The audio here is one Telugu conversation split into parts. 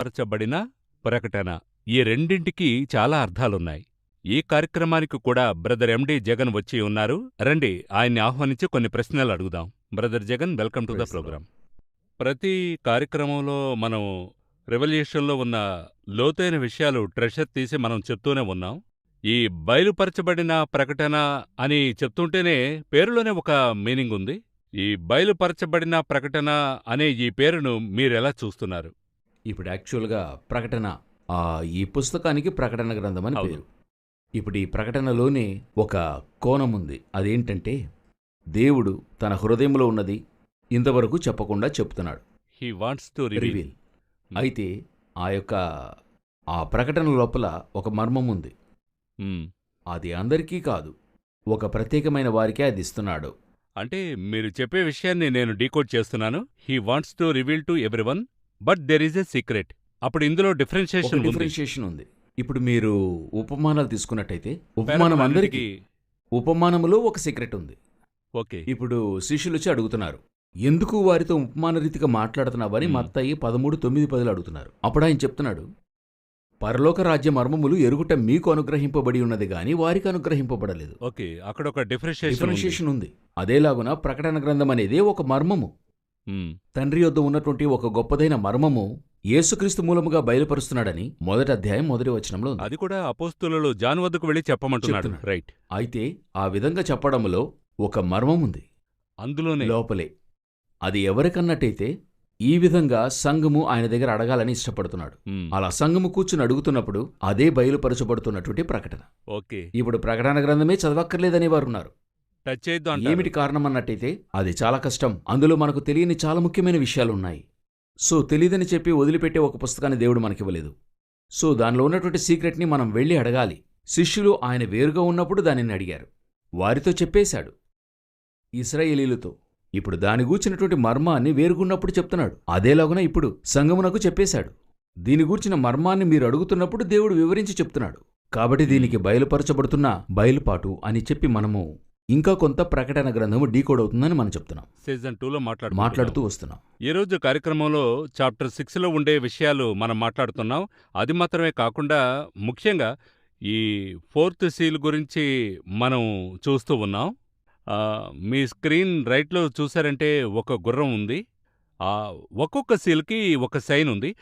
పరచబడిన ప్రకటన. ఈ రెండింటికి చాలా అర్థాలున్నాయి. ఈ కార్యక్రమానికి కూడా బ్రదర్ ఎండి జగన్ వచ్చి ఉన్నారు. రండి ఆయన్ని ఆహ్వానించి కొన్ని ప్రశ్నలు అడుగుదాం. Brother Jagan welcome to the program ప్రతి కార్యక్రమంలో మనం రెవల్యూషన్లో ఉన్న లోతైన విషయాలు ట్రెషర్ తీసి మనం చెప్తూనే ఉన్నాం. ఈ బయలుపరచబడిన ప్రకటన అని చెప్తుంటేనే పేరులోనే ఒక మీనింగ్ ఉంది. ఈ బయలుపరచబడిన ప్రకటన అనే ఈ పేరును మీరెలా చూస్తున్నారు? ఇప్పుడు యాక్చువల్గా ప్రకటన ఆ, ఈ పుస్తకానికి ప్రకటన గ్రంథం అని. పేరు. ఇప్పుడు ఈ ప్రకటనలోనే ఒక కోణం ఉంది. అదేంటంటే దేవుడు తన హృదయంలో ఉన్నది ఇంతవరకు చెప్పకుండా చెప్తున్నాడు. హీ వాంట్స్ టు రివీల్ అయితే ఆ యొక్క ఆ ప్రకటన లోపల ఒక మర్మం ఉంది. అది అందరికీ కాదు ఒక ప్రత్యేకమైన వారికే అది ఇస్తున్నాడు. అంటే మీరు చెప్పే విషయాన్ని నేను డీకోడ్ చేస్తున్నాను. He wants to reveal to everyone but there is a secret. అప్పుడు ఇందులో డిఫరెన్షియేషన్ ఉంది. డిఫరెన్షియేషన్ ఉంది. ఇప్పుడు మీరు ఉపమానాలు తీసుకున్నట్టయితే ఉపమానం అందరికీ ఉపమానములో ఒక సీక్రెట్ ఉంది. ఓకే. ఇప్పుడు శిష్యులు వచ్చి అడుగుతున్నారు ఎందుకు వారితో ఉపమాన రీతిగా మాట్లాడుతున్నావని మ్మ్. మత్తయి పదమూడు తొమ్మిది పదులు అడుగుతున్నారు. అప్పుడు ఆయన చెప్తున్నాడు పరలోక రాజ్య మర్మములు ఎరుగుట మీకు అనుగ్రహింపబడి ఉన్నది గాని వారికి అనుగ్రహింపబడలేదు. ఓకే. అక్కడ ఒక డిఫరెన్షియేషన్ ఉంది. అదేలాగున ప్రకటన గ్రంథం అనేది ఒక మర్మము. మ్మ్. తండ్రి యొద్ద ఉన్నటువంటి ఒక గొప్పదైన మర్మము యేసుక్రీస్తు మూలముగా బయలుపరుస్తున్నాడని మొదటి అధ్యాయం మొదటి వచనంలో అది కూడా అపోస్తులలో జాన్ వద్దకు వెళ్ళి చెప్పమంటున్నాడు. రైట్ అయితే ఆ విధంగా చెప్పడంలో ఒక మర్మం ఉంది. అందులోనే లోపలే. అది ఎవరికన్నట్టయితే ఈ విధంగా సంఘము ఆయన దగ్గర అడగాలని ఇష్టపడుతున్నాడు. అలా సంఘము కూర్చుని అడుగుతున్నప్పుడు అదే బయలుపరచబడుతున్నటువంటి ప్రకటన. ఓకే. ఇప్పుడు ప్రకటన గ్రంథమే చదవక్కర్లేదని వారు ఉన్నారు. టచ్ చేయొద్దు ఏమిటి కారణం అన్నట్టయితే అది చాలా కష్టం. అందులో మనకు తెలియని చాలా ముఖ్యమైన విషయాలు ఉన్నాయి. సో తెలియదని చెప్పి వదిలిపెట్టే ఒక పుస్తకాన్ని దేవుడు మనకివ్వలేదు. సో దానిలో ఉన్నటువంటి సీక్రెట్ని మనం వెళ్ళి అడగాలి. శిష్యులు ఆయన వేరుగా ఉన్నప్పుడు దానిని అడిగారు. వారితో చెప్పేశాడు. ఇస్రాయేలీలతో ఇప్పుడు దాని గూర్చినటువంటి మర్మాన్ని వేరుగున్నప్పుడు చెప్తున్నాడు. అదేలాగున ఇప్పుడు? సంగమునకు చెప్పేశాడు. దీని గూర్చిన మర్మాన్ని మీరు అడుగుతున్నప్పుడు దేవుడు వివరించి చెప్తున్నాడు. కాబట్టి దీనికి బయలుపరచబడుతున్న బయలుపాటు అని చెప్పి మనము ఇంకా కొంత ప్రకటన గ్రంథము డీకోడ్ అవుతుందని మనం చెప్తున్నాం. సీజన్ టూలో మాట్లాడు మాట్లాడుతూ వస్తున్నాం. ఈ రోజు కార్యక్రమంలో చాప్టర్ సిక్స్లో ఉండే విషయాలు మనం మాట్లాడుతున్నాం. అది మాత్రమే కాకుండా ముఖ్యంగా ఈ ఫోర్త్ సీల్ గురించి మనం చూస్తూ ఉన్నాం. మీ స్క్రీన్ రైట్లో చూసారంటే ఒక గుర్రం ఉంది. ఆ ఒక్కొక్క సీల్కి ఒక సైన్ ఉంది.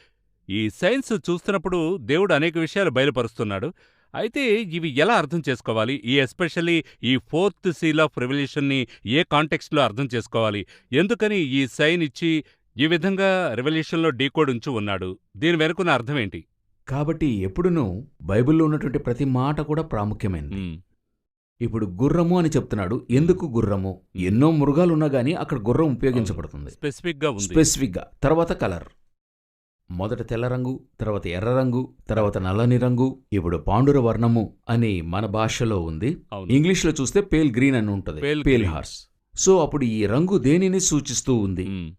ఈ సైన్స్ చూస్తున్నప్పుడు దేవుడు అనేక విషయాలు బయలుపరుస్తున్నాడు. అయితే ఇవి ఎలా అర్థం చేసుకోవాలి? ఈ ఎస్పెషల్లీ ఈ ఫోర్త్ సీల్ ఆఫ్ రెవల్యూషన్ని ఏ కాంటెక్స్ట్లో అర్థం చేసుకోవాలి? ఎందుకని ఈ సైన్ ఇచ్చి ఈ విధంగా రెవల్యూషన్లో డీకోడ్ ఉంచి ఉన్నాడు? దీని వెనుకున్న అర్థం ఏంటి? కాబట్టి ఎప్పుడునూ బైబిల్లో ఉన్నటువంటి ప్రతి మాట కూడా ప్రాముఖ్యమైనది. ఇప్పుడు గుర్రము అని చెప్తున్నాడు. ఎందుకు గుర్రము? ఎన్నో మృగాలున్నా గానీ అక్కడ గుర్రం ఉపయోగించబడుతుంది. స్పెసిఫిక్గా ఉంది. స్పెసిఫిక్గా. తర్వాత కలర్. మొదట తెల్ల రంగు తర్వాత ఎర్ర రంగు తర్వాత నల్లని రంగు ఇప్పుడు పాండుర వర్ణము అని మన భాషలో ఉంది. ఇంగ్లీష్లో చూస్తే పేల్ గ్రీన్ అని ఉంటుంది. పేల్. హార్స్. సో అప్పుడు ఈ రంగు దేనిని సూచిస్తూ ఉంది.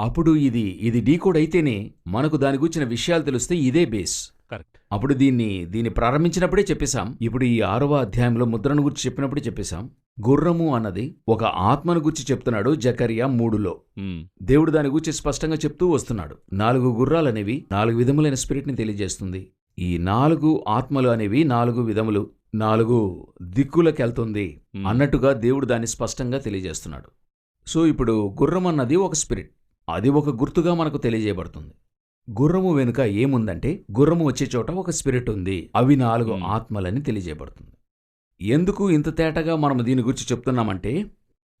అప్పుడు ఇది ఇది డీకోడ్ అయితేనే మనకు దాని గురించిన విషయాలు తెలిస్తే ఇదే బేస్. కరెక్ట్. అప్పుడు దీన్ని దీన్ని ప్రారంభించినప్పుడే చెప్పేశాం. ఇప్పుడు ఈ ఆరవ అధ్యాయంలో ముద్రను గురించి చెప్పినప్పుడే చెప్పేశాం. గుర్రము అన్నది ఒక ఆత్మను గురించి చెప్తున్నాడు జకరియా మూడులో. దేవుడు దాని గురించి స్పష్టంగా చెప్తూ వస్తున్నాడు. నాలుగు గుర్రాలనేవి నాలుగు విధములైన స్పిరిట్ని తెలియజేస్తుంది. ఈ నాలుగు ఆత్మలు అనేవి నాలుగు విధములు నాలుగు దిక్కులకెళ్తుంది. అన్నట్టుగా దేవుడు దాన్ని స్పష్టంగా తెలియజేస్తున్నాడు. సో ఇప్పుడు గుర్రం అన్నది ఒక స్పిరిట్. అది ఒక గుర్తుగా మనకు తెలియజేయబడుతుంది. గుర్రము వెనుక ఏముందంటే గుర్రము వచ్చే చోట ఒక స్పిరిట్ ఉంది. అవి నాలుగు. ఆత్మలని తెలియజేయబడుతుంది. ఎందుకు ఇంత తేటగా మనం దీని గురించి చెప్తున్నామంటే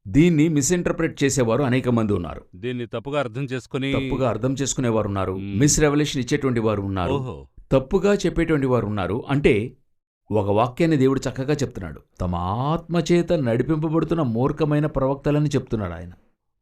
దీన్ని మిస్ఇంటర్ప్రెట్ చేసేవారు అనేక మంది ఉన్నారు. దీన్ని తప్పుగా అర్థం చేసుకుని తప్పుగా అర్థం చేసుకునేవారు ఉన్నారు. మిస్ రెవల్యూషన్ ఇచ్చేటువంటి వారు ఉన్నారు. తప్పుగా చెప్పేటువంటి వారు ఉన్నారు. అంటే ఒక వాక్యాన్ని దేవుడు చక్కగా చెప్తున్నాడు. తమ ఆత్మచేత నడిపింపబడుతున్న మూర్ఖమైన ప్రవక్తలని చెప్తున్నాడు ఆయన.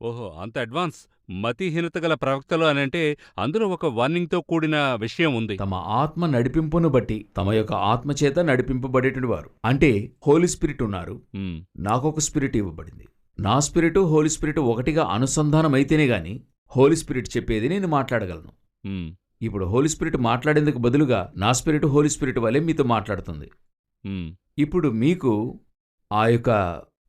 ఓహో అంత అడ్వాన్స్. మతిహీనత గల ప్రవక్తలు అని అంటే అందులో ఒక వార్నింగ్తో కూడిన విషయం ఉంది తమ ఆత్మ నడిపింపును బట్టి తమ యొక్క ఆత్మచేత నడిపింపబడేటువంటి వారు అంటే హోలీ స్పిరిట్ ఉన్నారు మ్మ్. నాకొక స్పిరిట్ ఇవ్వబడింది నా స్పిరిట్ హోలీ స్పిరిట్ ఒకటిగా అనుసంధానం అయితేనే గాని హోలీ స్పిరిట్ చెప్పేది నేను మాట్లాడగలను. ఇప్పుడు హోలీ స్పిరిట్ మాట్లాడేందుకు బదులుగా నా స్పిరిట్ హోలీ స్పిరిట్ వల్లే మీతో మాట్లాడుతుంది. ఇప్పుడు మీకు ఆ యొక్క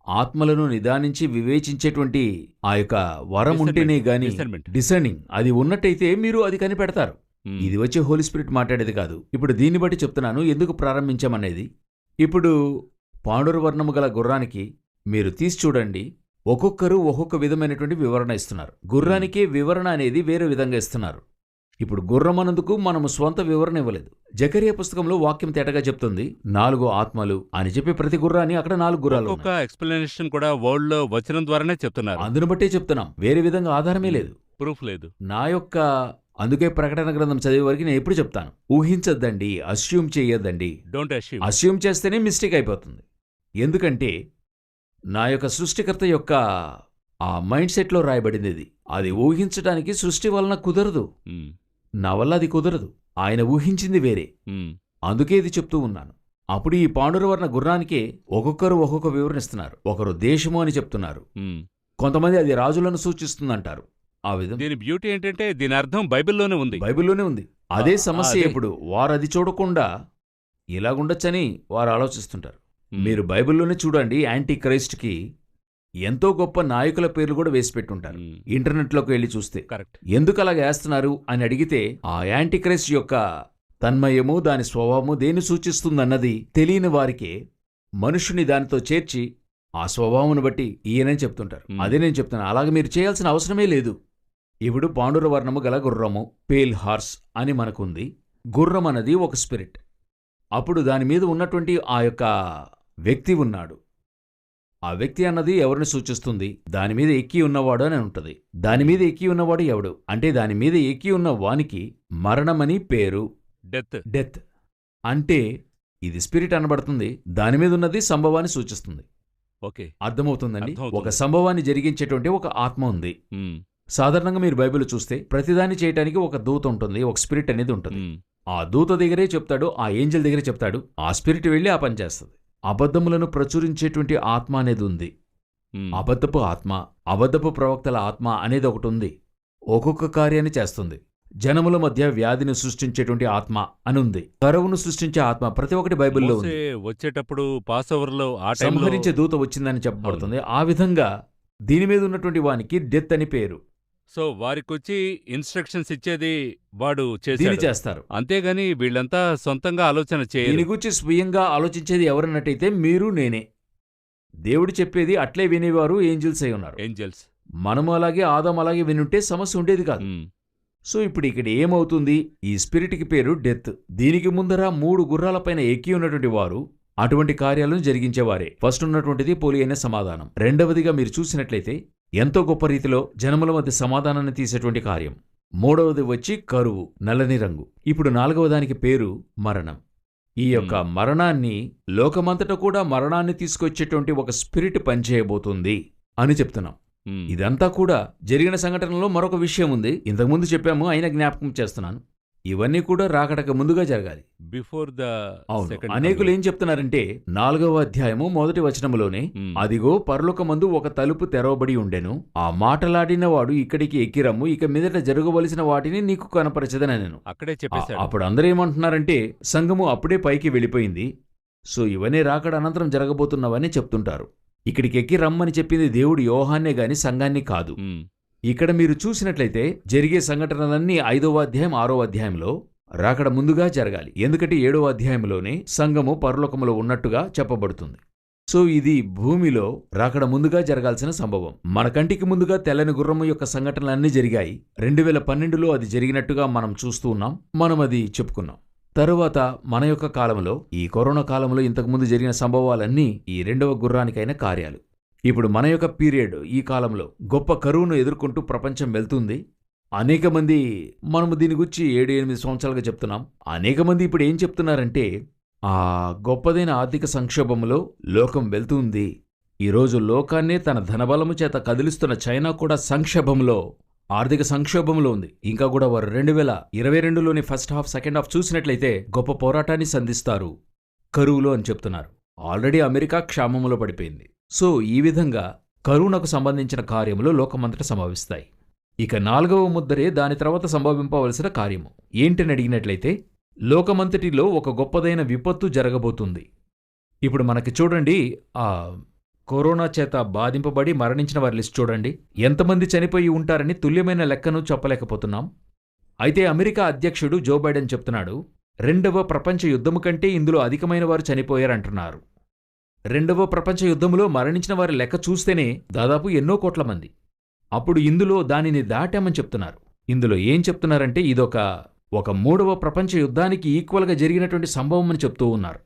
ఆత్మలను నిదానించి వివేచించేటువంటి ఆ యొక్క వరం. ఉంటేనే గాని. డిసర్నింగ్ అది ఉన్నట్టయితే మీరు అది కనిపెడతారు. మ్మ్. ఇది వచ్చి హోలీ స్పిరిట్ మాట్లాడేది కాదు. ఇప్పుడు దీన్ని బట్టి చెప్తున్నాను ఎందుకు ప్రారంభించామనేది. ఇప్పుడు పాండుర వర్ణము గల గుర్రానికి మీరు తీసి చూడండి ఒక్కొక్కరు ఒక్కొక్క విధమైనటువంటి వివరణ ఇస్తున్నారు. గుర్రానికి వివరణ అనేది వేరే విధంగా ఇస్తున్నారు. ఇప్పుడు గుర్రం అన్నందుకు మనము స్వంత వివరణ ఇవ్వలేదు. జకరియా పుస్తకంలో వాక్యం తేటగా చెప్తుంది నాలుగు ఆత్మలు అని చెప్పి ప్రతి గుర్రాన్ని అక్కడ నాలుగు గుర్రాలు ఉన్నాయి. ఎక్స్ప్లెనేషన్ కూడా వర్డ్లో వచనం ద్వారానే చెప్తున్నారు. అందును బట్టే చెప్తున్నాం వేరే విధంగా ఆధారమే లేదు. ప్రూఫ్ లేదు. నా యొక్క అందుకే ప్రకటన గ్రంథం చదివే వరకు నేను ఎప్పుడు చెప్తాను ఊహించొద్దండి అస్యూమ్ చేయొద్దండి. డోంట్ అష్యూమ్ అస్యూమ్ చేస్తేనే మిస్టేక్ అయిపోతుంది. ఎందుకంటే నా యొక్క సృష్టికర్త యొక్క ఆ మైండ్ సెట్లో రాయబడింది ఇది అది ఊహించడానికి సృష్టి వలన కుదరదు. నా వల్ల అది కుదరదు. ఆయన ఊహించింది వేరే. అందుకే ఇది చెప్తూ ఉన్నాను. అప్పుడు ఈ పాండురవర్ణ గుర్రానికే ఒక్కొక్కరు ఒక్కొక్క వివరణ ఇస్తున్నారు ఒకరు దేశము అని చెప్తున్నారు. కొంతమంది అది రాజులను సూచిస్తుందంటారు. ఆ విధంగా దీని బ్యూటీ ఏంటంటే దీని అర్థం బైబిల్లోనే ఉంది. బైబిల్లోనే ఉంది. అదే సమస్య. ఇప్పుడు. వారు అది చూడకుండా ఇలాగుండొచ్చని వారు ఆలోచిస్తుంటారు. మీరు బైబిల్లోనే చూడండి యాంటీ క్రైస్ట్కి ఎంతో గొప్ప నాయకుల పేర్లు కూడా వేసి పెట్టుంటారు. ఇంటర్నెట్లోకి వెళ్ళి చూస్తే. కరెక్ట్. ఎందుకు అలా వేస్తున్నారు అని అడిగితే ఆ యాంటీ క్రైస్ట్ యొక్క తన్మయము దాని స్వభావము దేని సూచిస్తుందన్నది తెలియని వారికే మనుషుని దానితో చేర్చి ఆ స్వభావమును బట్టి ఈయనని చెప్తుంటారు. అదే నేను చెప్తున్నాను అలాగే మీరు చేయాల్సిన అవసరమే లేదు. ఇప్పుడు పాండుర వర్ణము గల గుర్రము పేల్ హార్స్ అని మనకుంది. గుర్రం అన్నది ఒక స్పిరిట్. అప్పుడు దాని మీద ఉన్నటువంటి ఆ యొక్క వ్యక్తి ఉన్నాడు. ఆ వ్యక్తి అన్నది ఎవరిని సూచిస్తుంది? దాని మీద ఎక్కి ఉన్నవాడు అని ఉంటుంది. దాని మీద ఎక్కి ఉన్నవాడు ఎవడు? అంటే దాని మీద ఎక్కి ఉన్న వానికి మరణమని పేరు డెత్. డెత్. అంటే ఇది స్పిరిట్ అనబడుతుంది. దాని మీద ఉన్నది సంభవాన్ని సూచిస్తుంది. ఓకే. అర్థమవుతుందండి? అర్థమవుతుంది. ఒక సంభవాన్ని జరిగించేటువంటి ఒక ఆత్మ ఉంది. సాధారణంగా మీరు బైబిల్ చూస్తే ప్రతిదాన్ని చేయటానికి ఒక దూత ఉంటుంది. ఒక స్పిరిట్ అనేది ఉంటుంది. ఆ దూత దగ్గరే చెప్తాడు ఆ ఏంజల్ దగ్గరే చెప్తాడు ఆ స్పిరిట్ వెళ్ళి ఆ పని చేస్తుంది. అబద్ధములను ప్రచురించేటువంటి ఆత్మ అనేది ఉంది. అబద్ధపు ఆత్మ అబద్ధపు ప్రవక్తల ఆత్మ అనేది ఒకటి ఉంది. ఒక్కొక్క కార్యాన్ని చేస్తుంది. జనముల మధ్య వ్యాధిని సృష్టించేటువంటి ఆత్మ అని ఉంది. కరువును సృష్టించే ఆత్మ ప్రతి ఒక్కటి బైబిల్లో వచ్చేటప్పుడు పాస్ ఓవర్లో ఆ టైంలో సంహరించే దూత వచ్చిందని చెప్పబడుతుంది. ఆ విధంగా దీని మీద ఉన్నటువంటి వానికి డెత్ అని పేరు. సో వారికొచ్చి ఇన్స్ట్రక్షన్స్ ఇచ్చేది వాడు దీన్ని చేస్తారు. అంతేగాని వీళ్ళంతా సొంతంగా ఆలోచన దీని చేయరు గురించి స్వయంగా ఆలోచించేది ఎవరన్నట్టయితే మీరు నేనే. దేవుడు చెప్పేది అట్లే వినేవారు ఏంజిల్స్ అయి ఉన్నారు. ఏంజల్స్. మనము అలాగే ఆదాం అలాగే వినుంటే సమస్య ఉండేది కాదు. సో ఇప్పుడు ఇక్కడ ఏమవుతుంది? ఈ స్పిరిట్కి పేరు డెత్. దీనికి ముందర మూడు గుర్రాలపైన ఎక్కి ఉన్నటువంటి వారు అటువంటి కార్యాలను జరిగించేవారే. ఫస్ట్ ఉన్నటువంటిది పోలి అయిన సమాధానం. రెండవదిగా మీరు చూసినట్లయితే ఎంతో గొప్ప రీతిలో జనముల మధ్య సమాధానాన్ని తీసేటువంటి కార్యం. మూడవది వచ్చి కరువు నల్లని రంగు. ఇప్పుడు నాలుగవ దానికి పేరు మరణం. ఈ యొక్క మరణాన్ని లోకమంతటా కూడా మరణాన్ని తీసుకొచ్చేటువంటి ఒక స్పిరిట్ పనిచేయబోతుంది అని చెప్తున్నాం. ఇదంతా కూడా జరిగిన సంఘటనలో మరొక విషయం ఉంది. ఇంతకుముందు చెప్పాము అయినా జ్ఞాపకం చేస్తున్నాను. ఇవన్నీ కూడా రాకడక ముందుగా జరగాలి. బిఫోర్ ద అవును. అనేకులు ఏం చెప్తున్నారంటే నాలుగవ అధ్యాయము మొదటి వచనములోనే. అదిగో పరలోకమందు ఒక తలుపు తెరవబడి ఉండెను. ఆ మాటలాడిన వాడు ఇక్కడికి ఎక్కిరమ్ము. ఇక మీదట జరగవలసిన వాటిని నీకు కనపరచదని నేను అక్కడే చెప్పేశాడు. అప్పుడు అందరూ ఏమంటున్నారంటే సంఘము అప్పుడే పైకి వెళ్ళిపోయింది. సో ఇవన్నీ రాకడ అనంతరం జరగబోతున్నవని చెప్తుంటారు. ఇక్కడికి ఎక్కి రమ్మని చెప్పింది దేవుడు యోహాన్నే గాని సంఘాన్ని కాదు. ఇక్కడ మీరు చూసినట్లయితే జరిగే సంఘటనలన్నీ ఐదవ అధ్యాయం ఆరో అధ్యాయంలో రాకడ ముందుగా జరగాలి. ఎందుకంటే ఏడవ అధ్యాయంలోనే సంఘము పరలోకములో ఉన్నట్టుగా చెప్పబడుతుంది. సో ఇది భూమిలో రాకడ ముందుగా జరగాల్సిన సంభవం. మన కంటికి ముందుగా తెల్లని గుర్రము యొక్క సంఘటనలన్నీ జరిగాయి. రెండు వేల పన్నెండులో అది జరిగినట్టుగా మనం చూస్తూ ఉన్నాం. మనం అది చెప్పుకున్నాం. తరువాత మన యొక్క కాలంలో ఈ కరోనా కాలంలో ఇంతకుముందు జరిగిన సంభవాలన్నీ ఈ రెండవ గుర్రానికైన కార్యాలు. ఇప్పుడు మన యొక్క పీరియడ్ ఈ కాలంలో గొప్ప కరువును ఎదుర్కొంటూ ప్రపంచం వెళ్తుంది. అనేక మంది మనము దీని గురించి ఏడు ఎనిమిది సంవత్సరాలుగా చెప్తున్నాం. అనేక మంది ఇప్పుడు ఏం చెప్తున్నారంటే ఆ గొప్పదైన ఆర్థిక సంక్షోభంలో లోకం వెళ్తుంది. ఈరోజు లోకాన్నే తన ధనబలము చేత కదిలిస్తున్న చైనా కూడా సంక్షోభంలో ఆర్థిక సంక్షోభంలో ఉంది. ఇంకా కూడా వారు రెండు వేల ఇరవై రెండులోని ఫస్ట్ హాఫ్ సెకండ్ హాఫ్ చూసినట్లయితే గొప్ప పోరాటాన్ని సంధిస్తారు. కరువులో అని చెప్తున్నారు. ఆల్రెడీ అమెరికా క్షామములో పడిపోయింది. సో ఈ విధంగా కరుణకు సంబంధించిన కార్యములు లోకమంతట సంభవిస్తాయి. ఇక నాలుగవ ముద్దరే దాని తర్వాత సంభవింపవలసిన కార్యము. ఏంటని అడిగినట్లయితే లోకమంతటిలో ఒక గొప్పదైన విపత్తు జరగబోతుంది. ఇప్పుడు మనకి చూడండి ఆ కరోనా చేత బాధింపబడి మరణించిన వారి లిస్ట్ చూడండి. ఎంతమంది చనిపోయి ఉంటారని తుల్యమైన లెక్కను చెప్పలేకపోతున్నాం. అయితే అమెరికా అధ్యక్షుడు జో బైడెన్ చెప్తున్నాడు రెండవ ప్రపంచ యుద్ధము కంటే ఇందులో అధికమైన వారు చనిపోయారంటున్నారు. రెండవ ప్రపంచ యుద్ధములో మరణించిన వారి లెక్క చూస్తేనే దాదాపు ఎన్నో కోట్ల మంది. అప్పుడు ఇందులో దానిని దాటామని చెప్తున్నారు. ఇందులో ఏం చెప్తున్నారంటే ఇదొక ఒక మూడవ ప్రపంచ యుద్ధానికి ఈక్వల్గా జరిగినటువంటి సంభవం అని చెప్తూ ఉన్నారు.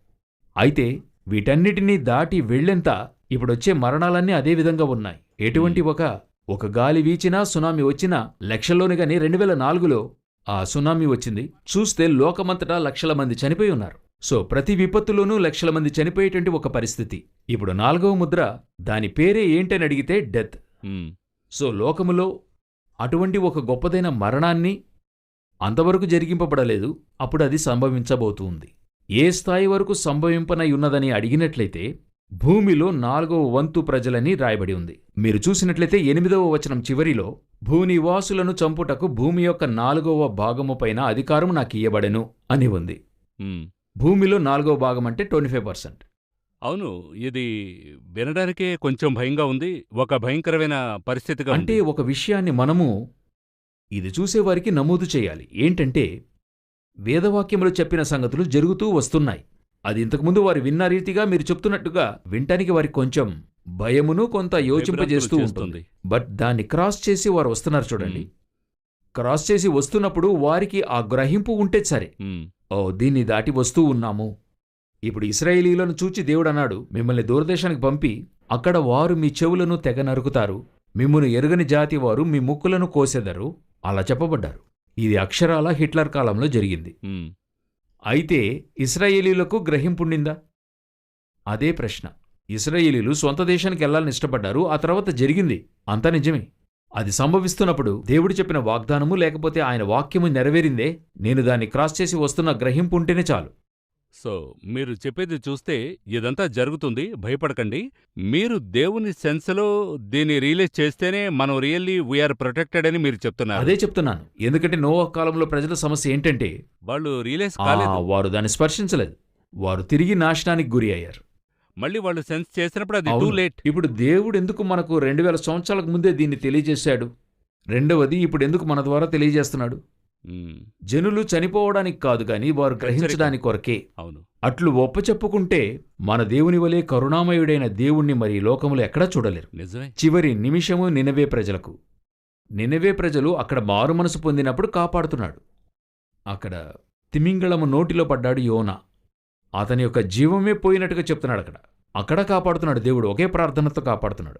అయితే వీటన్నిటినీ దాటి వెళ్ళెంత ఇప్పుడొచ్చే మరణాలన్నీ అదే విధంగా ఉన్నాయి. ఎటువంటి ఒక ఒక గాలి వీచినా సునామీ వచ్చినా లక్షల్లోని గాని రెండు వేల నాలుగులో ఆ సునామీ వచ్చింది. చూస్తే లోకమంతటా లక్షల మంది చనిపోయి ఉన్నారు. సో ప్రతి విపత్తులోనూ లక్షల మంది చనిపోయేటువంటి ఒక పరిస్థితి. ఇప్పుడు నాలుగవ ముద్ర దాని పేరే ఏంటని అడిగితే డెత్. సో లోకములో అటువంటి ఒక గొప్పదైన మరణాన్ని అంతవరకు జరిగింపబడలేదు. అప్పుడు అది సంభవించబోతుంది. ఏ స్థాయి వరకు సంభవింపనై ఉన్నదని అడిగినట్లయితే భూమిలో నాలుగవ వంతు ప్రజలని రాయబడి ఉంది. మీరు చూసినట్లయితే ఎనిమిదవ వచనం చివరిలో భూనివాసులను చంపుటకు భూమి యొక్క నాలుగవ భాగము పైన అధికారం నాకు ఇయ్యబడెను అని ఉంది. భూమిలో నాలుగవ భాగం అంటే ట్వంటీ ఫైవ్ పర్సెంట్. అవును ఇది వినడానికే కొంచెం భయంగా ఉంది ఒక భయంకరమైన పరిస్థితిగా అంటే. ఒక విషయాన్ని మనము ఇది చూసేవారికి నమోదు చేయాలి. ఏంటంటే వేదవాక్యములు చెప్పిన సంగతులు జరుగుతూ వస్తున్నాయి. అది ఇంతకుముందు వారు విన్న రీతిగా మీరు చెప్తున్నట్టుగా వినటానికి వారికి కొంచెం భయమును కొంత యోచింపజేస్తూ ఉంటుంది. బట్ దాన్ని క్రాస్ చేసి వారు వస్తున్నారు చూడండి. క్రాస్ చేసి వస్తున్నప్పుడు వారికి ఆ గ్రహింపు ఉంటే సరే. ఓ దీన్ని దాటి వస్తూ ఉన్నాము. ఇప్పుడు ఇస్రాయేలీలను చూచి దేవుడన్నాడు మిమ్మల్ని దూరదేశానికి పంపి అక్కడ వారు మీ చెవులను తెగ నరుకుతారు. మిమ్మును ఎరుగని జాతి వారు మీ ముక్కులను కోసెదరు. అలా చెప్పబడ్డారు. ఇది అక్షరాల హిట్లర్ కాలంలో జరిగింది. అయితే ఇస్రాయేలీలకు గ్రహింపుండిందా? అదే ప్రశ్న. ఇస్రాయేలీలు సొంత దేశానికి వెళ్ళాలని ఇష్టపడ్డారు. ఆ తర్వాత జరిగింది. అంతా నిజమే. అది సంభవిస్తున్నప్పుడు దేవుడు చెప్పిన వాగ్దానము లేకపోతే ఆయన వాక్యము నెరవేరిందే? నేను దాన్ని క్రాస్ చేసి వస్తున్న గ్రహింపు ఉంటేనే చాలు. సో మీరు చెప్పేది చూస్తే ఇదంతా జరుగుతుంది. భయపడకండి. మీరు దేవుని సెన్స్లో దీన్ని రియలైజ్ చేస్తేనే మనం రియల్లీ వీఆర్ ప్రొటెక్టెడ్ అని మీరు చెప్తున్నారు. అదే చెప్తున్నాను. ఎందుకంటే నోవా కాలంలో ప్రజల సమస్య ఏంటంటే వాళ్ళు రియలైజ్ కాలేదు. వారు దాన్ని స్పర్శించలేదు. వారు తిరిగి నాశనానికి గురి అయ్యారు. మళ్ళీ వాళ్ళు సెన్స్ చేసినప్పుడు అది టూ. లేట్ ఇప్పుడు దేవుడు ఎందుకు మనకు రెండు వేల సంవత్సరాలకు ముందే దీన్ని తెలియజేశాడు? రెండవది ఇప్పుడు ఎందుకు మన ద్వారా తెలియజేస్తున్నాడు? జనులు చనిపోవడానికి కాదు గాని వారు గ్రహించడానికి కొరకే. అవును. అట్లు ఒప్పచెప్పుకుంటే మన దేవుని వలె కరుణామయుడైన దేవుణ్ణి మరి లోకములో ఎక్కడా చూడలేరు. నిజమే. చివరి నిమిషము నినవే ప్రజలకు. నినవే ప్రజలు అక్కడ మారుమనసు పొందినప్పుడు కాపాడుతున్నాడు. అక్కడ తిమింగళము నోటిలో పడ్డాడు యోనా. అతని యొక్క జీవమే పోయినట్టుగా చెప్తున్నాడు అక్కడ. అక్కడ కాపాడుతున్నాడు దేవుడు ఒకే ప్రార్థనతో కాపాడుతున్నాడు.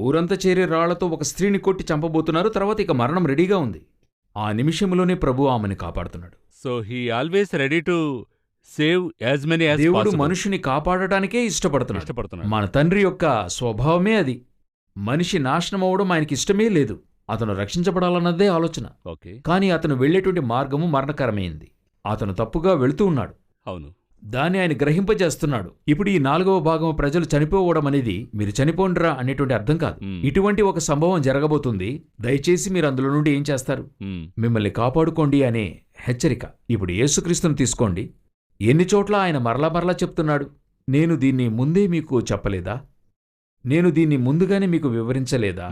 ఊరంతా చేరే రాళ్ళతో ఒక స్త్రీని కొట్టి చంపబోతున్నారు తర్వాత ఇక మరణం రెడీగా ఉంది. ఆ నిమిషంలోనే ప్రభు ఆమెను కాపాడుతున్నాడు. So he always ready to save as many దేవుడు మనుషుని కాపాడటానికే ఇష్టపడుతున్నాడు. ఇష్టపడుతున్నాడు. మన తండ్రి యొక్క స్వభావమే అది. మనిషి నాశనం అవడం ఆయనకి ఇష్టమే లేదు. అతను రక్షించబడాలన్నదే ఆలోచన. ఓకే కానీ అతను వెళ్ళేటువంటి మార్గము మరణకరమైంది. అతను తప్పుగా వెళుతూ ఉన్నాడు. అవును. దాన్ని ఆయన గ్రహింపజేస్తున్నాడు. ఇప్పుడు ఈ నాలుగవ భాగం ప్రజలు చనిపోవడం అనేది మీరు చనిపోండ్రా అనేటువంటి అర్థం కాదు. ఇటువంటి ఒక సంభవం జరగబోతుంది. దయచేసి మీరు అందులో నుండి ఏం చేస్తారు? మ్మ్. మిమ్మల్ని కాపాడుకోండి అనే హెచ్చరిక. ఇప్పుడు యేసుక్రీస్తును తీసుకోండి. ఎన్ని చోట్ల ఆయన మరలా మరలా చెప్తున్నాడు? నేను దీన్ని ముందే మీకు చెప్పలేదా? నేను దీన్ని ముందుగానే మీకు వివరించలేదా.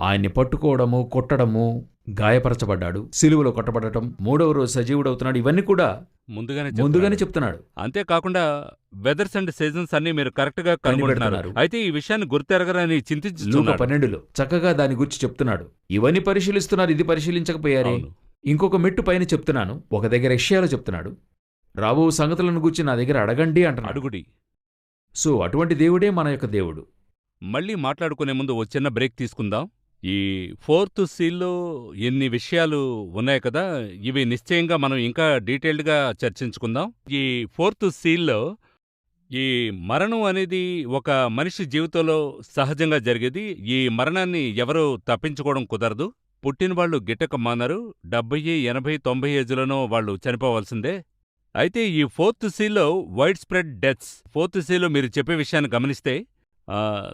ఆయన్ని పట్టుకోవడము కొట్టడము గాయపరచబడ్డాడు. సిలువలో కొట్టబడటం మూడవ రోజు సజీవుడవుతున్నాడు. ఇవన్నీ కూడా ముందుగానే ముందుగానే చెప్తున్నాడు. అంతేకాకుండా వెదర్స్ అండ్ సీజన్స్ అన్ని మీరు కరెక్ట్గా కనుగొంటున్నారు. అయితే ఈ విషయాన్ని గుర్తెరగరని లూక చింతించుతున్నాడు పన్నెండులో చక్కగా దాని గురించి చెప్తున్నాడు. ఇవన్నీ పరిశీలిస్తున్నారు ఇది పరిశీలించకపోయారే. ఇంకొక మెట్టు పైన చెప్తున్నాను. ఒక దగ్గర రష్యాలో చెప్తున్నాడు. రాబో సంగతులను గురించి నా దగ్గర అడగండి అంటున్నాడు. అడుగుడి. సో అటువంటి దేవుడే మన యొక్క దేవుడు. మళ్ళీ మాట్లాడుకునే ముందు ఓ చిన్న బ్రేక్ తీసుకుందాం. ఈ ఫోర్త్ సీల్లో ఎన్ని విషయాలు ఉన్నాయి కదా ఇవి నిశ్చయంగా మనం ఇంకా డీటెయిల్డ్గా చర్చించుకుందాం. ఈ ఫోర్త్ సీల్లో ఈ మరణం అనేది ఒక మనిషి జీవితంలో సహజంగా జరిగేది. ఈ మరణాన్ని ఎవరూ తప్పించుకోవడం కుదరదు. పుట్టిన వాళ్ళు గిట్టక మానరు. డెబ్బై ఎనభై తొంభై ఏజ్లోనో వాళ్ళు చనిపోవాల్సిందే. అయితే ఈ ఫోర్త్ సీలో వైడ్ స్ప్రెడ్ డెత్స్ ఫోర్త్ సీలో మీరు చెప్పే విషయాన్ని గమనిస్తే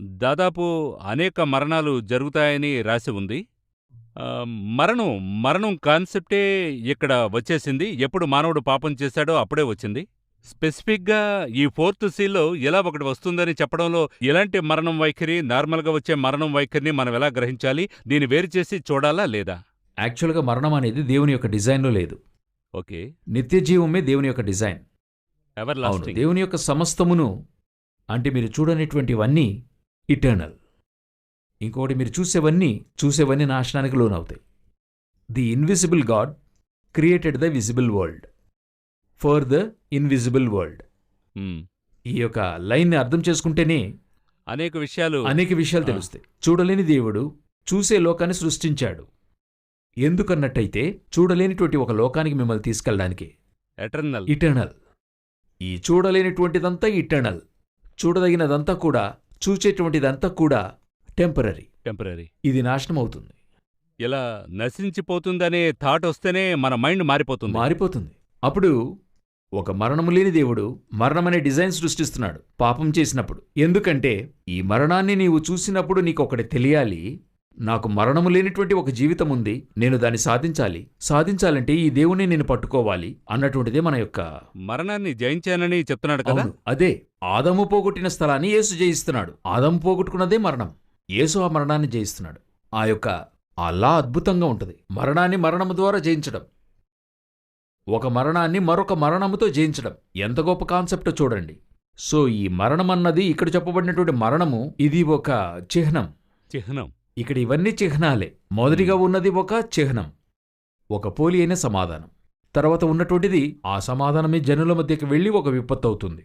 దాదాపు అనేక మరణాలు జరుగుతాయని రాసి ఉంది. మరణం మరణం కాన్సెప్టే ఇక్కడ వచ్చేసింది. ఎప్పుడు మానవుడు పాపం చేశాడో అప్పుడే వచ్చింది. స్పెసిఫిక్గా ఈ ఫోర్త్ సీలో ఎలా ఒకటి వస్తుందని చెప్పడంలో ఎలాంటి మరణం వైఖరి నార్మల్గా వచ్చే మరణం వైఖరిని మనం ఎలా గ్రహించాలి దీన్ని వేరు చేసి చూడాలా లేదా? యాక్చువల్గా మరణం అనేది దేవుని యొక్క డిజైన్లో లేదు. ఓకే. నిత్య జీవమే దేవుని యొక్క డిజైన్. ఎవర్ దేవుని యొక్క సమస్తమును అంటే మీరు చూడనటువంటివన్నీ ఇటర్నల్ ఇంకొకటి మీరు చూసేవన్నీ చూసేవన్నీ నాశనానికి లోనవుతాయి. The invisible God created the visible world for the invisible world ఈ యొక్క లైన్ని అర్థం చేసుకుంటేనే అనేక విషయాలు అనేక విషయాలు. తెలుస్తాయి. చూడలేని దేవుడు చూసే లోకాన్ని సృష్టించాడు. ఎందుకన్నట్టయితే చూడలేనిటువంటి ఒక లోకానికి మిమ్మల్ని తీసుకెళ్ళడానికి ఎటర్నల్ ఇటర్నల్ ఈ చూడలేనిటువంటిదంతా ఇటర్నల్ చూడదగినదంతా కూడా చూచేటువంటిదంతా కూడా టెంపరీ టెంపరీ ఇది నాశనం అవుతుంది ఇలా నశించిపోతుందనే థాట్ వస్తేనే మన మైండ్ మారిపోతుంది. మారిపోతుంది. అప్పుడు ఒక మరణము లేని దేవుడు మరణమనే డిజైన్ సృష్టిస్తున్నాడు పాపం చేసినప్పుడు. ఎందుకంటే ఈ మరణాన్ని నీవు చూసినప్పుడు నీకు ఒకటి తెలియాలి నాకు మరణము లేనిటువంటి ఒక జీవితం ఉంది నేను దాన్ని సాధించాలి. సాధించాలంటే ఈ దేవుణ్ణి నేను పట్టుకోవాలి అన్నటువంటిదే మన యొక్క మరణాన్ని జయించానని చెప్తున్నాడు కదా? అదే. ఆదము పోగొట్టిన స్థలాన్ని యేసు జయిస్తున్నాడు. ఆదము పోగొట్టుకున్నదే మరణం. యేసు ఆ మరణాన్ని జయిస్తున్నాడు. ఆ యొక్క ఆ లా అద్భుతంగా ఉంటుంది. మరణాన్ని మరణము ద్వారా జయించడం. ఒక మరణాన్ని మరొక మరణముతో జయించడం. ఎంత గొప్ప కాన్సెప్టో చూడండి. సో ఈ మరణం అన్నది ఇక్కడ చెప్పబడినటువంటి మరణము ఇది ఒక చిహ్నం. చిహ్నం. ఇక్కడ ఇవన్నీ చిహ్నాలే. మొదటిగా ఉన్నది ఒక చిహ్నం. ఒక పోలి అయిన సమాధానం. తర్వాత ఉన్నటువంటిది ఆ సమాధానమే జనుల మధ్యకి వెళ్ళి ఒక విపత్తు అవుతుంది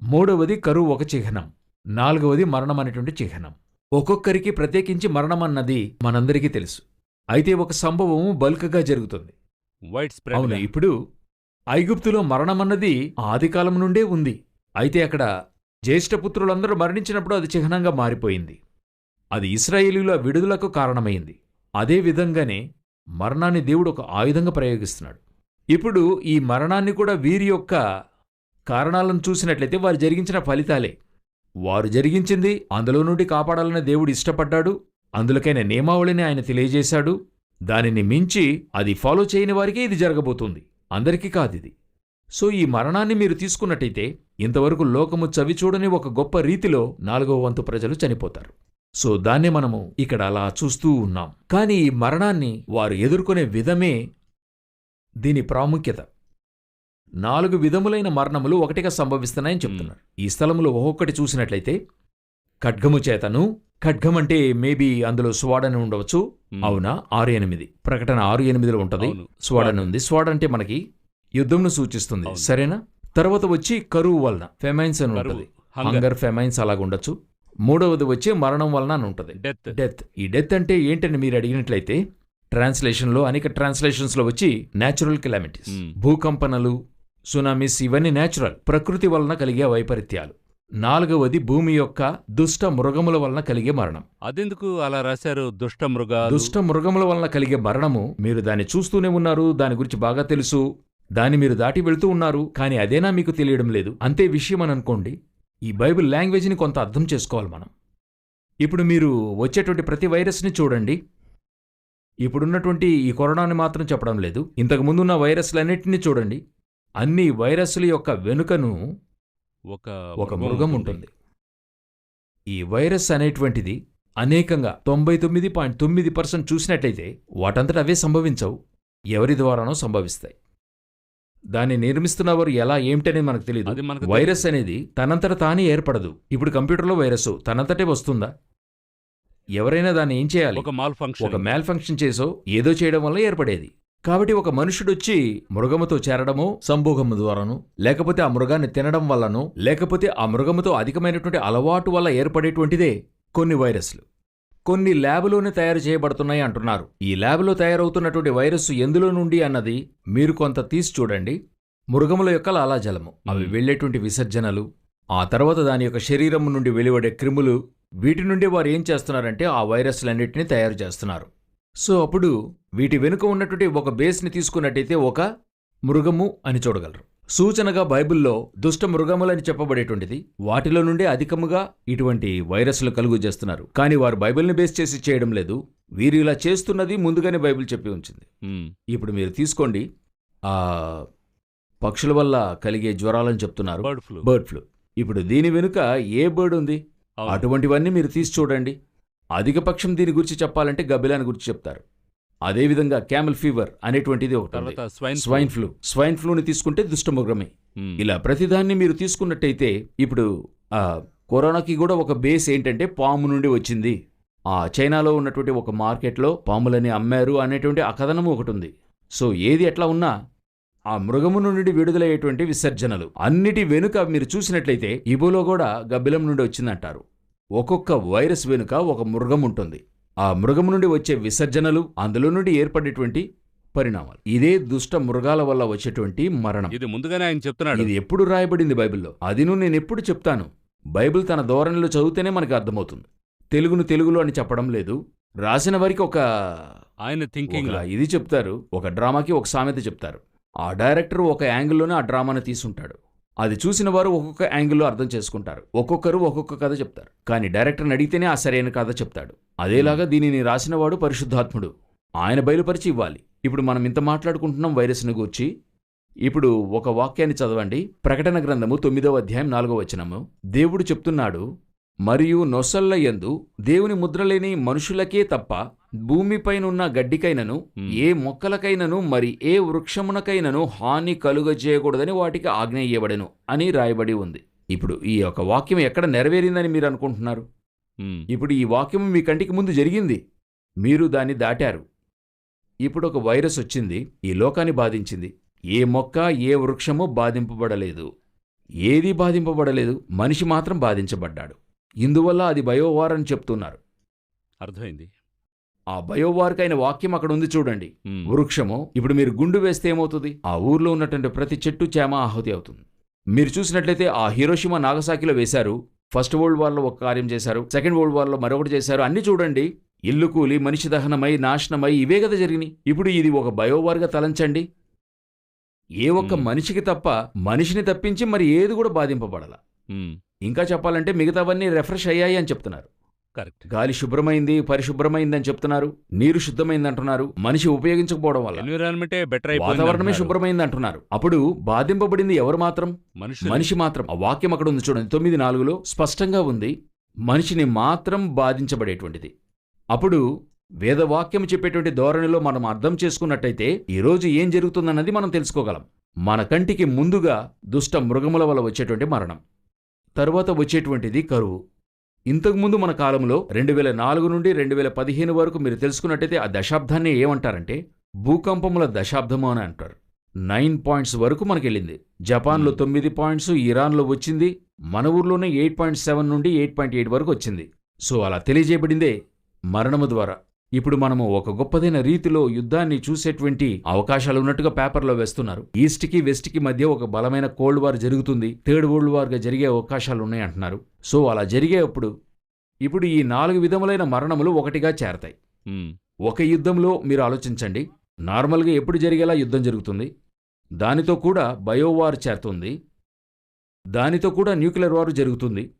మూడవది కరువు ఒక చిహ్నం. నాలుగవది మరణం అనేటువంటి చిహ్నం. ఒక్కొక్కరికి ప్రత్యేకించి మరణం అన్నది మనందరికీ తెలుసు. అయితే ఒక సంభవం బల్క్గా జరుగుతుంది. వైట్ అవును ఇప్పుడు ఐగుప్తులో మరణమన్నది ఆదికాలం నుండే ఉంది. అయితే అక్కడ జ్యేష్ఠపుత్రులందరూ మరణించినప్పుడు అది చిహ్నంగా మారిపోయింది. అది ఇస్రాయేలీల విడుదలకు కారణమైంది. అదే విధంగానే మరణాన్ని దేవుడు ఒక ఆయుధంగా ప్రయోగిస్తున్నాడు. ఇప్పుడు ఈ మరణాన్ని కూడా వీరి యొక్క కారణాలను చూసినట్లయితే వారు జరిగించిన ఫలితాలే. వారు జరిగించింది అందులో నుండి కాపాడాలని దేవుడు ఇష్టపడ్డాడు. అందులకైన నియమావళిని ఆయన తెలియజేశాడు. దానిని మించి అది ఫాలో చేయని వారికే ఇది జరగబోతుంది. అందరికీ కాదిది సో ఈ మరణాన్ని మీరు తీసుకున్నట్టయితే ఇంతవరకు లోకము చవిచూడని ఒక గొప్ప రీతిలో నాలుగవ వంతు ప్రజలు చనిపోతారు. సో దాన్నే మనము ఇక్కడ అలా చూస్తూ ఉన్నాం. కానీ ఈ మరణాన్ని వారు ఎదుర్కొనే విధమే దీని ప్రాముఖ్యత. నాలుగు విధములైన మరణములు ఒకటిగా సంభవిస్తున్నాయని చెప్తున్నారు. ఈ స్థలములో ఒక్కొక్కటి చూసినట్లయితే ఖడ్గము చేతను ఖడ్గం అంటే మేబీ అందులో స్వాడని ఉండవచ్చు. అవునా? ఆరు ఎనిమిది. ప్రకటన ఆరు ఎనిమిదిలో ఉంటది. స్వాడన్ స్వాడ్. ఉంది. స్వాడ్ అంటే మనకి యుద్ధంను సూచిస్తుంది. సరేనా? తర్వాత వచ్చి కరువు వలన ఫెమైన్స్ అని ఉంటుంది. హంగర్. ఫెమైన్స్ అలాగ ఉండొచ్చు మూడవది వచ్చి మరణం వలన అని ఉంటుంది. డెత్ డెత్ ఈ డెత్ అంటే ఏంటని మీరు అడిగినట్లయితే ట్రాన్స్లేషన్లో అనేక ట్రాన్స్లేషన్స్లో వచ్చి న్యాచురల్ కెలామిటీస్ మ్మ్. భూకంపనలు సునామీస్ ఇవన్నీ న్యాచురల్ ప్రకృతి వలన కలిగే వైపరీత్యాలు. నాలుగవది భూమి యొక్క దుష్ట మృగముల వలన కలిగే మరణం. అదెందుకు అలా రాశారు? దుష్ట మృగాలు. దుష్ట మృగముల వలన కలిగే మరణము మీరు దాన్ని చూస్తూనే ఉన్నారు దాని గురించి బాగా తెలుసు దాన్ని మీరు దాటి వెళ్తూ ఉన్నారు కానీ అదేనా మీకు తెలియడం లేదు? అంతే విషయం అని అనుకోండి ఈ బైబిల్ లాంగ్వేజ్ని కొంత అర్థం చేసుకోవాలి మనం. ఇప్పుడు మీరు వచ్చేటువంటి ప్రతి వైరస్ని చూడండి. ఇప్పుడున్నటువంటి ఈ కరోనాని మాత్రం చెప్పడం లేదు. ఇంతకు ముందున్న వైరస్లన్నింటినీ చూడండి. అన్ని వైరస్ల యొక్క వెనుకను ఒక ఒక మృగం ఉంటుంది. ఈ వైరస్ అనేటువంటిది అనేకంగా తొంభై తొమ్మిది పాయింట్ తొమ్మిది పర్సెంట్ చూసినట్లయితే వాటంతట అవే సంభవించవు. ఎవరి ద్వారానో సంభవిస్తాయి. దాన్ని నిర్మిస్తున్నవారు ఎలా ఏమిటనేది మనకు తెలియదు వైరస్ అనేది తనంతట తానే ఏర్పడదు. ఇప్పుడు కంప్యూటర్లో వైరస్ తనంతటే వస్తుందా? ఎవరైనా దాన్ని ఏం చేయాలి? ఒక మాల్ ఫంక్షన్ ఒక మ్యాల్ ఫంక్షన్ చేసో ఏదో చేయడం వల్ల ఏర్పడేది. కాబట్టి ఒక మనుషుడొచ్చి మృగముతో చేరడమో సంభోగము ద్వారాను లేకపోతే ఆ మృగాన్ని తినడం వల్లనో లేకపోతే ఆ మృగముతో అధికమైనటువంటి అలవాటు వల్ల ఏర్పడేటువంటిదే కొన్ని వైరస్లు. కొన్ని ల్యాబులోనే తయారు చేయబడుతున్నాయి అంటున్నారు. ఈ ల్యాబులో తయారవుతున్నటువంటి వైరస్ ఎందులో నుండి అన్నది మీరు కొంత తీసి చూడండి. మృగముల యొక్క లాలాజలము. అవి మ్మ్. వెళ్ళేటువంటి విసర్జనలు ఆ తర్వాత దాని యొక్క శరీరం నుండి వెలువడే క్రిములు వీటి నుండి వారు ఏం చేస్తున్నారంటే ఆ వైరస్లన్నింటినీ తయారు చేస్తున్నారు. సో అప్పుడు వీటి వెనుక ఉన్నటువంటి ఒక బేస్ని తీసుకున్నట్టయితే ఒక మృగము అని చూడగలరు. సూచనగా బైబిల్లో దుష్ట మృగములని చెప్పబడేటువంటిది. వాటిలో నుండే అధికముగా ఇటువంటి వైరస్లు కలుగు చేస్తున్నారు. కానీ వారు బైబిల్ని బేస్ చేసి చేయడం లేదు. వీరు ఇలా చేస్తున్నది ముందుగానే బైబిల్ చెప్పి ఉంచింది. ఇప్పుడు మీరు తీసుకోండి. ఆ పక్షుల వల్ల కలిగే జ్వరాలని చెప్తున్నారు. Bird flu. Bird flu. ఇప్పుడు దీని వెనుక ఏ బర్డ్ ఉంది. అటువంటివన్నీ మీరు తీసి చూడండి. అధిక పక్షం దీని గురించి చెప్పాలంటే గబ్బిలాని గురించి చెప్తారు. అదేవిధంగా క్యామెల్ ఫీవర్ అనేటువంటిది ఒకటి స్వైన్ స్వైన్ ఫ్లూ స్వైన్ ఫ్లూని తీసుకుంటే దుష్టమృగమే మ్మ్. ఇలా ప్రతిదాన్ని మీరు తీసుకున్నట్టయితే ఇప్పుడు ఆ కరోనాకి కూడా ఒక బేస్ ఏంటంటే పాము నుండి వచ్చింది. ఆ చైనాలో ఉన్నటువంటి ఒక మార్కెట్లో పాములని అమ్మారు అనేటువంటి ఆ కథనము ఒకటి ఉంది. సో ఏది ఎట్లా ఉన్నా ఆ మృగము నుండి విడుదలయ్యేటువంటి విసర్జనలు. అన్నిటి వెనుక మీరు చూసినట్లయితే ఇబోలో కూడా గబ్బిలం నుండి వచ్చిందంటారు. ఒక్కొక్క వైరస్ వెనుక ఒక మృగం ఉంటుంది. ఆ మృగము నుండి వచ్చే విసర్జనలు అందులో నుండి ఏర్పడేటువంటి పరిణామాలు. ఇదే దుష్ట మృగాల వల్ల వచ్చేటువంటి మరణం. ఇది ముందుగానే ఆయన చెప్తున్నాడు. ఇది ఎప్పుడు రాయబడింది బైబిల్లో? అదిను నేను ఎప్పుడు చెప్తాను? బైబిల్ తన ధోరణిలో చదివితేనే మనకు అర్థమవుతుంది. తెలుగును తెలుగులో అని చెప్పడం లేదు. రాసిన వారికి ఒక ఆయన థింకింగ్ ఇది చెప్తారు ఒక డ్రామాకి ఒక సామెత చెప్తారు. ఆ డైరెక్టర్ ఒక యాంగిల్లోనే ఆ డ్రామాని తీసుంటాడు. అది చూసిన వారు ఒక్కొక్క యాంగిల్లో అర్థం చేసుకుంటారు. ఒక్కొక్కరు ఒక్కొక్క కథ చెప్తారు. కానీ డైరెక్టర్ని అడిగితేనే ఆ సరైన కథ చెప్తాడు. అదేలాగా దీనిని రాసినవాడు పరిశుద్ధాత్ముడు. ఆయన బయలుపరిచి ఇవ్వాలి. ఇప్పుడు మనం ఇంత మాట్లాడుకుంటున్నాం వైరస్ని గూర్చి. ఇప్పుడు ఒక వాక్యాన్ని చదవండి. ప్రకటన గ్రంథము తొమ్మిదవ అధ్యాయం నాలుగవ వచనము. దేవుడు చెప్తున్నాడు మరియు నొసల్ల యందు దేవుని ముద్రలేని మనుషులకే తప్ప భూమిపైనున్న గడ్డికైనను. ఏ మొక్కలకైనను మరి ఏ వృక్షమునకైనను హాని కలుగజేయకూడదని వాటికి ఆజ్ఞ ఇయ్యబడెను అని రాయబడి ఉంది. ఇప్పుడు ఈ యొక్క వాక్యం ఎక్కడ నెరవేరిందని మీరు అనుకుంటున్నారు? ఇప్పుడు ఈ వాక్యం మీ కంటికి ముందు జరిగింది. మీరు దాన్ని దాటారు. ఇప్పుడు ఒక వైరస్ వచ్చింది ఈ లోకాన్ని బాధించింది. ఏ మొక్క ఏ వృక్షము బాధింపబడలేదు. ఏది బాధింపబడలేదు? మనిషి మాత్రం బాధించబడ్డాడు. ఇందువల్ల అది బయోవార్ అని చెప్తున్నారు. అర్థమైంది. ఆ బయోవార్కైన వాక్యం అక్కడ ఉంది చూడండి. వృక్షము ఇప్పుడు మీరు గుండు వేస్తే ఏమవుతుంది? ఆ ఊర్లో ఉన్నటువంటి ప్రతి చెట్టు చేమ ఆహుతి అవుతుంది. మీరు చూసినట్లయితే ఆ హిరోషిమా నాగసాకిలో వేశారు ఫస్ట్ వరల్డ్ వార్లో ఒక కార్యం చేశారు సెకండ్ వరల్డ్ వార్లో మరొకటి చేశారు అన్ని చూడండి. ఇల్లు కూలి మనిషి దహనమై నాశనమై ఇవే కదా జరిగినాయి. ఇప్పుడు ఇది ఒక బయోవార్గా తలంచండి. ఏ ఒక్క. మనిషికి తప్ప మనిషిని తప్పించి మరి ఏది కూడా బాధింపబడాల. ఇంకా చెప్పాలంటే మిగతావన్నీ రిఫ్రెష్ అయ్యాయి అని చెప్తున్నారు. కరెక్ట్. గాలి శుభ్రమైంది పరిశుభ్రమైంది అని చెప్తున్నారు నీరు శుద్ధమైంది అంటున్నారు మనిషి ఉపయోగించకపోవడం వల్ల ఎన్విరాన్మెంటే బెటర్ అయిపోయింది వాతావరణమే. శుభ్రమైంది అంటున్నారు. అప్పుడు బాధింపబడింది ఎవరు మాత్రం? మనిషి మాత్రం. ఆ వాక్యం అక్కడ ఉంది చూడండి తొమ్మిది నాలుగులో స్పష్టంగా ఉంది మనిషిని మాత్రం బాధించబడేటువంటిది. అప్పుడు వేదవాక్యం చెప్పేటువంటి ధోరణిలో మనం అర్థం చేసుకున్నట్టయితే ఈరోజు ఏం జరుగుతుందన్నది మనం తెలుసుకోగలం. మన కంటికి ముందుగా దుష్ట మృగముల వల్ల వచ్చేటువంటి మరణం. తరువాత వచ్చేటువంటిది కరువు. ఇంతకుముందు మన కాలంలో రెండు వేల నాలుగు నుండి రెండు వేల పదిహేను వరకు మీరు తెలుసుకున్నట్టయితే ఆ దశాబ్దాన్ని ఏమంటారంటే భూకంపముల దశాబ్దము అని అంటారు. నైన్ పాయింట్స్ వరకు మనకెళ్ళింది. జపాన్లో. తొమ్మిది పాయింట్స్ ఇరాన్లో వచ్చింది. మన ఊర్లోనే ఎయిట్ పాయింట్ సెవెన్ నుండి ఎయిట్ పాయింట్ ఎయిట్ వరకు వచ్చింది. సో అలా తెలియజేయబడిందే మరణము ద్వారా. ఇప్పుడు మనము ఒక గొప్పదైన రీతిలో యుద్ధాన్ని చూసేటువంటి అవకాశాలు ఉన్నట్టుగా పేపర్లో వేస్తున్నారు. ఈస్ట్కి వెస్ట్కి మధ్య ఒక బలమైన కోల్డ్ వార్ జరుగుతుంది. థర్డ్ వరల్డ్ వార్గా జరిగే అవకాశాలు ఉన్నాయి అంటున్నారు. సో అలా జరిగేటప్పుడు ఇప్పుడు ఈ నాలుగు విధములైన మరణములు ఒకటిగా చేరతాయి. ఒక యుద్ధంలో మీరు ఆలోచించండి. నార్మల్గా ఎప్పుడు జరిగేలా యుద్ధం జరుగుతుంది? దానితో కూడా బయోవార్ చేరుతుంది. దానితో కూడా న్యూక్లియర్ వార్ జరుగుతుంది.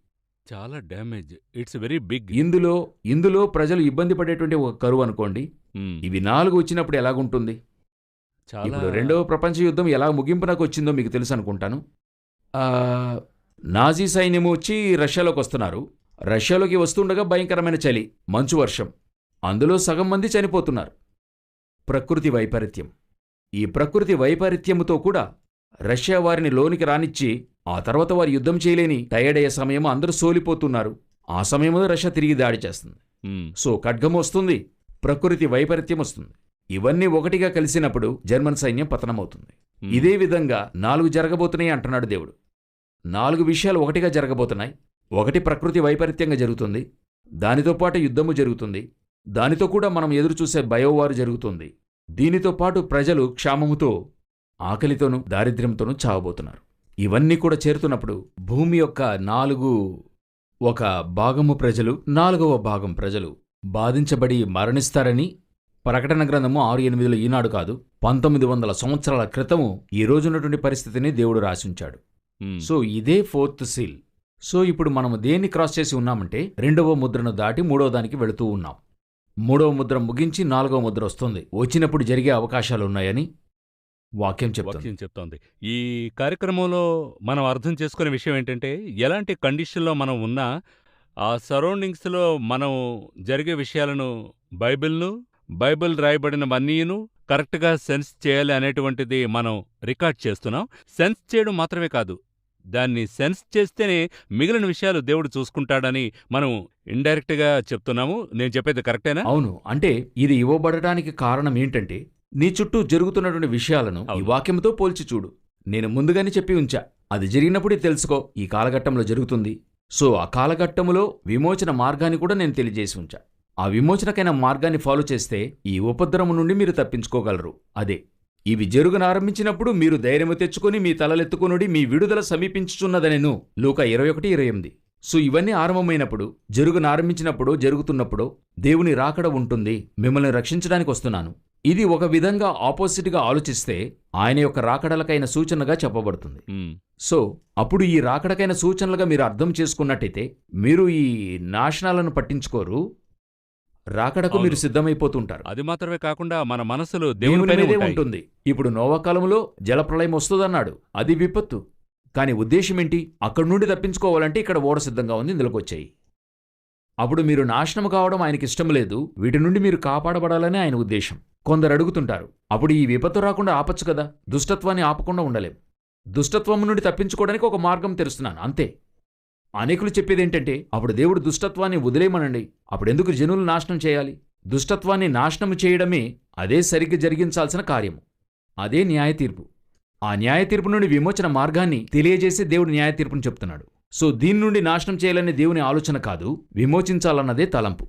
చాలా డ్యామేజ్. It's very big. ఇందులో ఇందులో ప్రజలు ఇబ్బంది పడేటువంటి ఒక కరువు అనుకోండి. ఇవి నాలుగు వచ్చినప్పుడు ఎలాగుంటుంది? చాలా ఇప్పుడు రెండవ ప్రపంచ యుద్ధం ఎలా ముగింపునకు వచ్చిందో మీకు తెలుసు అనుకుంటాను. నాజీ సైన్యం వచ్చి రష్యాలోకి వస్తున్నారు. రష్యాలోకి వస్తుండగా భయంకరమైన చలి మంచు వర్షం. అందులో సగం మంది చనిపోతున్నారు. ప్రకృతి వైపరీత్యం. ఈ ప్రకృతి వైపరీత్యముతో కూడా రష్యా వారిని లోనికి రానిచ్చి ఆ తర్వాత వారు యుద్ధం చేయలేని టయర్డ్ అయ్యే సమయం అందరూ సోలిపోతున్నారు. ఆ సమయంలో రష్యా తిరిగి దాడి చేస్తుంది. సో ఖడ్గం వస్తుంది ప్రకృతి వైపరీత్యం వస్తుంది. ఇవన్నీ ఒకటిగా కలిసినప్పుడు జర్మన్ సైన్యం పతనమవుతుంది. ఇదే విధంగా నాలుగు జరగబోతున్నాయి అంటున్నాడు దేవుడు. నాలుగు విషయాలు ఒకటిగా జరగబోతున్నాయి. ఒకటి ప్రకృతి వైపరీత్యంగా జరుగుతుంది. దానితో పాటు యుద్ధము జరుగుతుంది. దానితో కూడా మనం ఎదురు చూసే బయోవారు జరుగుతుంది. దీనితో పాటు ప్రజలు క్షామముతో ఆకలితోనూ దారిద్ర్యంతోనూ చావబోతున్నారు. ఇవన్నీ కూడా చేరుతున్నప్పుడు భూమి యొక్క నాలుగు ఒక భాగము ప్రజలు నాలుగవ భాగం ప్రజలు బాధించబడి మరణిస్తారని ప్రకటన గ్రంథము ఆరు ఎనిమిదిలో ఈనాడు కాదు పంతొమ్మిది వందల సంవత్సరాల క్రితము ఈ రోజున్నటువంటి పరిస్థితిని దేవుడు రాసించాడు. సో ఇదే ఫోర్త్ సీల్. సో ఇప్పుడు మనము దేన్ని క్రాస్ చేసి ఉన్నామంటే రెండవ ముద్రను దాటి మూడవ దానికి వెళుతూ ఉన్నాం. మూడవ ముద్ర ముగించి నాలుగవ ముద్ర వస్తుంది. వచ్చినప్పుడు జరిగే అవకాశాలు వాక్యం చెప్తుంది. వాక్యం చెప్తోంది. ఈ కార్యక్రమంలో మనం అర్థం చేసుకునే విషయం ఏంటంటే ఎలాంటి కండిషన్లో మనం ఉన్నా ఆ సరౌండింగ్స్లో మనం జరిగే విషయాలను బైబిల్ను బైబిల్ రాయబడినవన్నీను కరెక్ట్గా సెన్స్ చేయాలి అనేటువంటిది మనం రికార్డ్ చేస్తున్నాం. సెన్స్ చేయడం మాత్రమే కాదు దాన్ని సెన్స్ చేస్తేనే మిగిలిన విషయాలు దేవుడు చూసుకుంటాడని మనం ఇండైరెక్ట్గా చెప్తున్నాము. నేను చెప్పేది కరెక్టేనా? అవును. అంటే ఇది ఇవ్వబడడానికి కారణం ఏంటంటే నీ చుట్టూ జరుగుతున్నటువంటి విషయాలను ఈ. వాక్యంతో పోల్చి చూడు. నేను ముందుగానే చెప్పి ఉంచా. అది జరిగినప్పుడే తెలుసుకో ఈ కాలఘట్టంలో జరుగుతుంది. సో ఆ కాలఘట్టములో విమోచన మార్గాన్ని కూడా నేను తెలియజేసి ఉంచా. ఆ విమోచనకైన మార్గాన్ని ఫాలో చేస్తే ఈ ఉపద్రవం నుండి మీరు తప్పించుకోగలరు. అదే ఇవి జరుగునారంభించినప్పుడు మీరు ధైర్యము తెచ్చుకొని మీ తలలెత్తుకొనుడి మీ విడుదల సమీపించుచున్నదనెను. లూక ఇరవై ఒకటి ఇరవై ఎనిమిది. సో ఇవన్నీ ఆరంభమైనప్పుడు జరుగునారంభించినప్పుడు జరుగుతున్నప్పుడు దేవుని రాకడ ఉంటుంది. మిమ్మల్ని రక్షించడానికి వస్తున్నాను. ఇది ఒక విధంగా ఆపోజిట్గా ఆలోచిస్తే ఆయన యొక్క రాకడలకైన సూచనగా చెప్పబడుతుంది. సో అప్పుడు ఈ రాకడకైన సూచనలుగా మీరు అర్థం చేసుకున్నట్టయితే మీరు ఈ నాశనాలను పట్టించుకోరు. రాకడకు. మీరు సిద్ధమైపోతుంటారు. అది మాత్రమే కాకుండా మన మనసులు దేవుని. ఉంటుంది. ఇప్పుడు నోవా కాలంలో జలప్రళయం వస్తుందన్నాడు. అది విపత్తు. కానీ ఉద్దేశం ఏంటి? అక్కడి నుండి తప్పించుకోవాలంటే ఇక్కడ ఓడ సిద్ధంగా ఉంది ఇందులోకి వచ్చాయి. అప్పుడు మీరు నాశనం కావడం ఆయనకి ఇష్టం లేదు. వీటి నుండి మీరు కాపాడబడాలని ఆయన ఉద్దేశం. కొందరు అడుగుతుంటారు అప్పుడు ఈ విపత్తు రాకుండా ఆపచ్చు కదా? దుష్టత్వాన్ని ఆపకుండా ఉండలేం. దుష్టత్వం నుండి తప్పించుకోవడానికి ఒక మార్గం తెరుస్తున్నాను అంతే. అనేకులు చెప్పేదేంటంటే అప్పుడు దేవుడు దుష్టత్వాన్ని వదిలేయమనండి. అప్పుడు ఎందుకు జనులు నాశనం చేయాలి? దుష్టత్వాన్ని నాశనం చేయడమే అదే సరిగ్గా జరిగించాల్సిన కార్యము. అదే న్యాయ తీర్పు ఆ న్యాయ తీర్పు నుండి విమోచన మార్గాన్ని తెలియజేసే దేవుడు న్యాయ తీర్పును చెప్తున్నాడు. సో దీని నుండి నాశనం చేయాలనే దేవుని ఆలోచన కాదు విమోచించాలన్నదే తలంపు.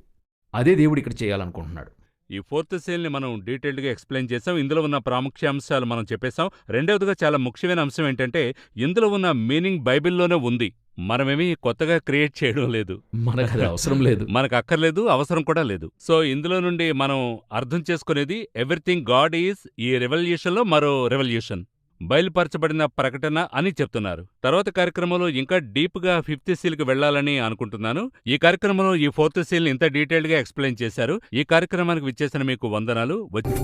అదే దేవుడు ఇక్కడ చేయాలనుకుంటున్నాడు. ఈ ఫోర్త్ సేల్ని మనం డీటెయిల్డ్గా ఎక్స్ప్లెయిన్ చేసాం ఇందులో ఉన్న ప్రాముఖ్యాంశాలు మనం చెప్పేశాం. రెండవదిగా చాలా ముఖ్యమైన అంశం ఏంటంటే ఇందులో ఉన్న మీనింగ్ బైబిల్లోనే ఉంది. మనమేమీ కొత్తగా క్రియేట్ చేయడం లేదు. మనకు అవసరం లేదు. మనకు అక్కర్లేదు అవసరం కూడా లేదు. సో ఇందులో నుండి మనం అర్థం చేసుకునేది ఎవ్రీథింగ్ గాడ్ ఈజ్ ఈ రెవల్యూషన్లో మరో రెవల్యూషన్. బయలుపరచబడిన ప్రకటన అని చెప్తున్నారు. తర్వాత కార్యక్రమంలో ఇంకా డీప్గా ఫిఫ్త్ సీల్కి వెళ్ళాలని అనుకుంటున్నాను. ఈ కార్యక్రమంలో ఈ ఫోర్త్ సీల్ని ఇంత డీటెయిల్డ్గా ఎక్స్ప్లెయిన్ చేశారు. ఈ కార్యక్రమానికి విచ్చేసిన మీకు వందనాలు. వచ్చి